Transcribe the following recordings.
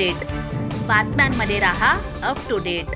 Date बातम्यांमध्ये राहा up to date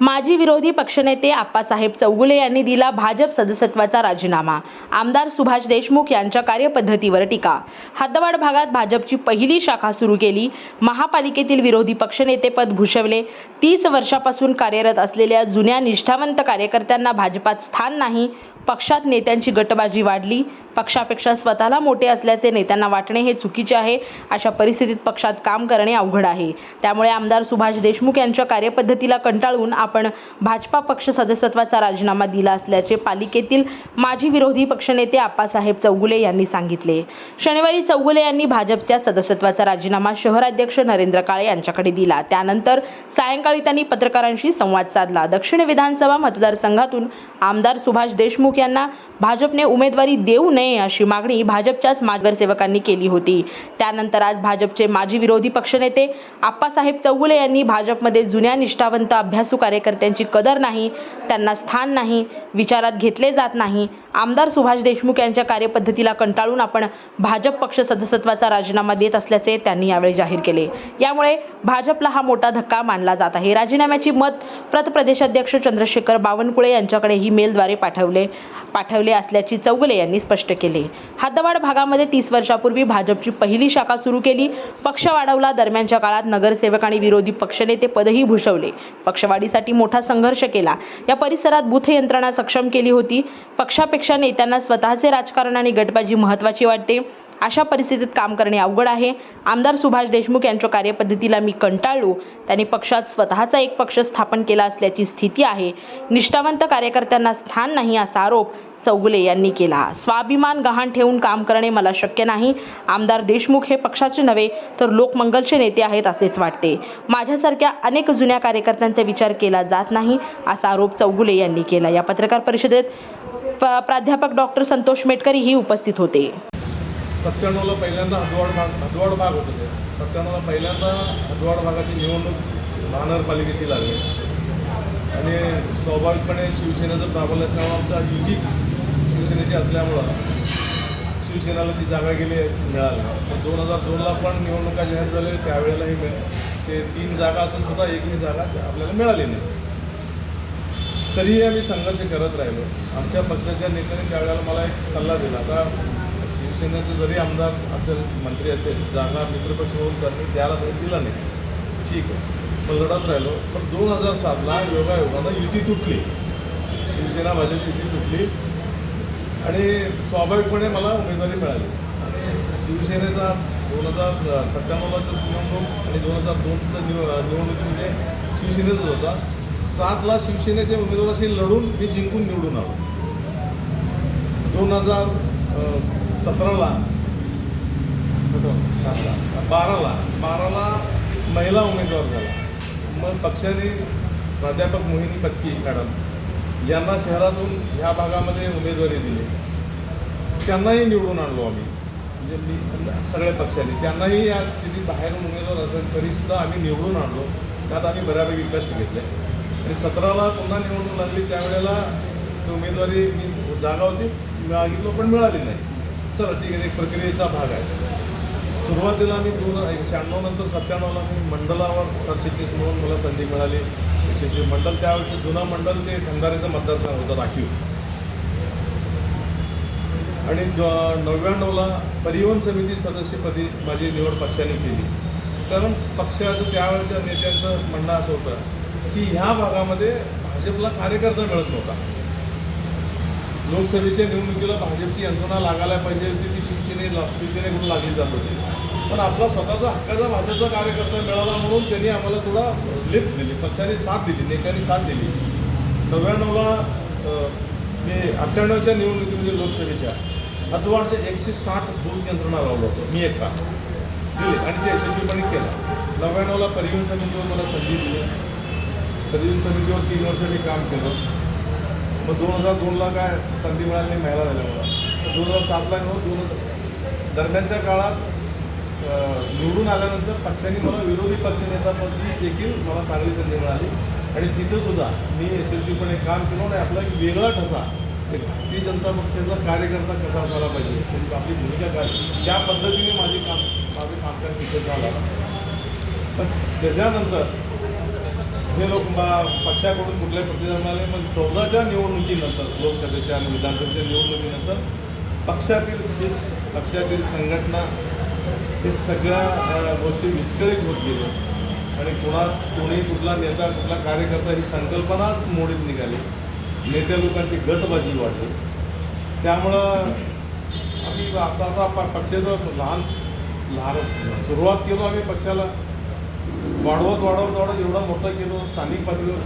माजी विरोधी पक्षनेते आप्पासाहेब चौगुले यांनी दिला भाजप सदस्यत्वाचा राजीनामा. आमदार सुभाष देशमुख यांच्या कार्यपद्धतीवर टीका. हद्दवाड भागात भाजपची पहिली शाखा सुरू केली. महापालिकेतील विरोधी पक्षनेतेपद भूषवले. तीस वर्षापासून कार्यरत असलेल्या जुन्या निष्ठावंत कार्यकर्त्यांना भाजपात स्थान नाही. पक्षात नेत्यांची गटबाजी वाढली. पक्षापेक्षा स्वतःला मोठे असल्याचे नेत्यांना वाटणे हे चुकीचे आहे. अशा परिस्थितीत पक्षात काम करणे अवघड आहे. त्यामुळे आमदार सुभाष देशमुख यांच्या कार्यपद्धतीला कंटाळून आपण भाजपा पक्ष सदस्यत्वाचा राजीनामा दिला असल्याचे पालिकेतील माजी विरोधी पक्षनेते आप्पासाहेब चौगुले यांनी सांगितले. शनिवारी चौगुले यांनी भाजपच्या सदस्यत्वाचा राजीनामा शहराध्यक्ष नरेंद्र काळे यांच्याकडे दिला. त्यानंतर सायंकाळी त्यांनी पत्रकारांशी संवाद साधला. दक्षिण विधानसभा मतदारसंघातून आमदार सुभाष देशमुख यांना भाजपने उमेदवारी देऊ नये अशी मागणी भाजपच्याच नगरसेवकांनी केली होती. त्यानंतर आज भाजपचे माजी विरोधी पक्षनेते आप्पासाहेब चौगुले यांनी भाजपमध्ये जुन्या निष्ठावंत अभ्यासू कार्यकर्त्यांची कदर नाही त्यांना स्थान नाही विचारात घेतले जात नाही आमदार सुभाष देशमुख यांच्या कार्यपद्धतीला कंटाळून आपण भाजप पक्ष सदस्यत्वाचा राजीनामा देत असल्याचे त्यांनी यावेळी जाहीर केले. यामुळे भाजपला हा मोठा धक्का मानला जात आहे. राजीनाम्याची मत प्रत प्रदेशाध्यक्ष चंद्रशेखर बावनकुळे यांच्याकडे ही मेलद्वारे पाठवले पाठवले असल्याची चौगुले यांनी स्पष्ट केले. हद्दवाड भागामध्ये तीस वर्षापूर्वी भाजपची पहिली शाखा सुरू केली. पक्ष वाढवला दरम्यानच्या काळात नगरसेवक आणि विरोधी पक्षनेते पदही भूषवले. पक्षवाढीसाठी मोठा संघर्ष केला. या परिसरात बूथ यंत्रणा सक्षम केली होती. पक्षापेक्षा नेत्यांना स्वतःचे राजकारण आणि गटबाजी महत्त्वाची वाटते. अशा परिस्थितीत काम करणे अवघड आहे. आमदार सुभाष देशमुख यांच्या कार्यपद्धतीला मी कंटाळलो. त्यांनी पक्षात स्वतःचा एक पक्ष स्थापन केला असल्याची स्थिती आहे. निष्ठावंत कार्यकर्त्यांना स्थान नाही असा आरोप चौगुले यांनी केला. स्वाभिमान गहाण ठेवून काम करणे मला शक्य नाही. आमदार देशमुख हे पक्षाचे नव्हे तर लोकमंगलचे नेते आहेत असेच वाटते. माझ्यासारख्या अनेक जुन्या कार्यकर्त्यांचा विचार केला जात नाही असा आरोप चौगुले यांनी केला. या पत्रकार परिषदेत प्राध्यापक डॉक्टर संतोष मेटकरी ही उपस्थित होते. सत्त्याण्णवला पहिल्यांदा हदवाड भाग हदवाड भाग होत होते. सत्त्याण्णवला पहिल्यांदा हदवाड भागाची निवडणूक महानगरपालिकेची लागली. आणि स्वाभाविकपणे शिवसेनेचं प्राबल्य असल्यामुळे आमचा युती शिवसेनेशी असल्यामुळं शिवसेनेला ती जागा गेली मिळाली. पण दोन हजार दोनला पण निवडणुका जाहीर झाल्या त्यावेळेलाही मिळ ते तीन जागा असून सुद्धा एकही जागा आपल्याला मिळाली नाही. तरीही आम्ही संघर्ष करत राहिलो. आमच्या पक्षाच्या नेत्याने त्यावेळेला मला एक सल्ला दिला. आता शिवसेनेचं जरी आमदार असेल मंत्री असेल जागा मित्रपक्ष होऊन त्यांनी द्यायला पाहिजे दिला नाही. ठीक आहे. मग लढत राहिलो. पण दोन हजार सातला योगायोगानं युती तुटली. शिवसेना भाजप युती तुटली. आणि स्वाभाविकपणे मला उमेदवारी मिळाली. आणि शिवसेनेचा दोन हजार सत्त्याण्णवलाचं निवडणूक आणि दोन हजार दोनचं निव निवडणुकीमध्ये म्हणजे शिवसेनेचाच होता. सातला शिवसेनेचे उमेदवाराशी लढून मी जिंकून निवडून आलो. दोन हजार सतराला सातला बाराला बाराला महिला उमेदवार झाला. मग पक्षाने प्राध्यापक मोहिनी पत्की मॅडम यांना शहरातून ह्या भागामध्ये उमेदवारी दिली. त्यांनाही निवडून आणलो आम्ही. म्हणजे मी सगळ्या पक्षांनी. त्यांनाही या स्थितीत बाहेरून उमेदवार असेल तरीसुद्धा आम्ही निवडून आणलो. त्यात आम्ही बऱ्यापैकी कष्ट घेतले. आणि सतराला पुन्हा निवडणूक लागली त्यावेळेला उमेदवारी मी जागा होती मागितलो पण मिळाली नाही. चला ठीक आहे एक प्रक्रियेचा भाग आहे. सुरुवातीला मी दोन शहाण्णव नंतर सत्त्याण्णवला मी मंडलावर सरचिटणीस म्हणून मला संधी मिळाली. यशस्वी मंडल त्यावेळेचं जुनं मंडल ते खंदारेचं मतदारसंघ होतं राखीव. आणि नव्याण्णवला परिवहन समिती सदस्यपदी माझी निवड पक्षाने केली. कारण पक्षाचं त्यावेळेच्या नेत्यांचं म्हणणं असं होतं की ह्या भागामध्ये भाजपला कार्यकर्ता मिळत नव्हता. लोकसभेच्या निवडणुकीला भाजपची यंत्रणा लागायला पाहिजे होती ती शिवसेने शिवसेनेकडून लागली जात होती. पण आपला स्वतःचा हक्काचा भाजपचा कार्यकर्ता मिळाला म्हणून त्यांनी आम्हाला थोडा लिफ्ट दिली पक्षाने साथ दिली नेत्याने साथ दिली. नव्याण्णवला मी अठ्ठ्याण्णवच्या निवडणुकीमध्ये लोकसभेच्या अद्वाडचे एकशे साठ बूथ यंत्रणा लावलं होतं मी एकटा. दिली आणि ते यशस्वीपणे केलं. नव्याण्णवला परिवहन समितीवर मला संधी दिली. परिवहन समितीवर तीन वर्ष मी काम केलं. मग दोन हजार दोनला काय संधी मिळाली नाही महिला झाल्यामुळं दोन हजार सातला दोन हजार दरम्यानच्या काळात निवडून आल्यानंतर पक्षाने मला विरोधी पक्षनेतापदी देखील मला चांगली संधी मिळाली. आणि तिथंसुद्धा मी यशस्वीपणे काम केलं आणि आपला एक वेगळा ठसा एक भारतीय जनता पक्षाचा कार्यकर्ता कसा असायला पाहिजे. त्यांची आपली भूमिका काय त्या पद्धतीने माझे काम माझं कामकाज तिथं झालं. पण त्याच्यानंतर हे लोक पक्षाकडून कुठल्याही प्रतिसाद मिळाले पण चौदाच्या निवडणुकीनंतर लोकसभेच्या आणि विधानसभेच्या निवडणुकीनंतर पक्षातील शिस्त पक्षातील संघटना हे सगळ्या गोष्टी विस्कळीत होत गेल्या. आणि कुणा कोणी कुठला नेता कुठला कार्यकर्ता ही संकल्पनाच मोडीत निघाली. नेत्या लोकांची गटबाजी वाढली. त्यामुळं आम्ही आता आता पक्षाचं लहान लहान सुरुवात केलो आम्ही पक्षाला. वाढवत वाढवत वाढवत एवढं मोठं केलो स्थानिक पातळीवर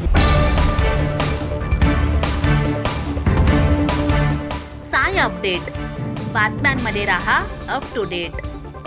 साय अपडेट. बातम्यांमध्ये रहा अप टू डेट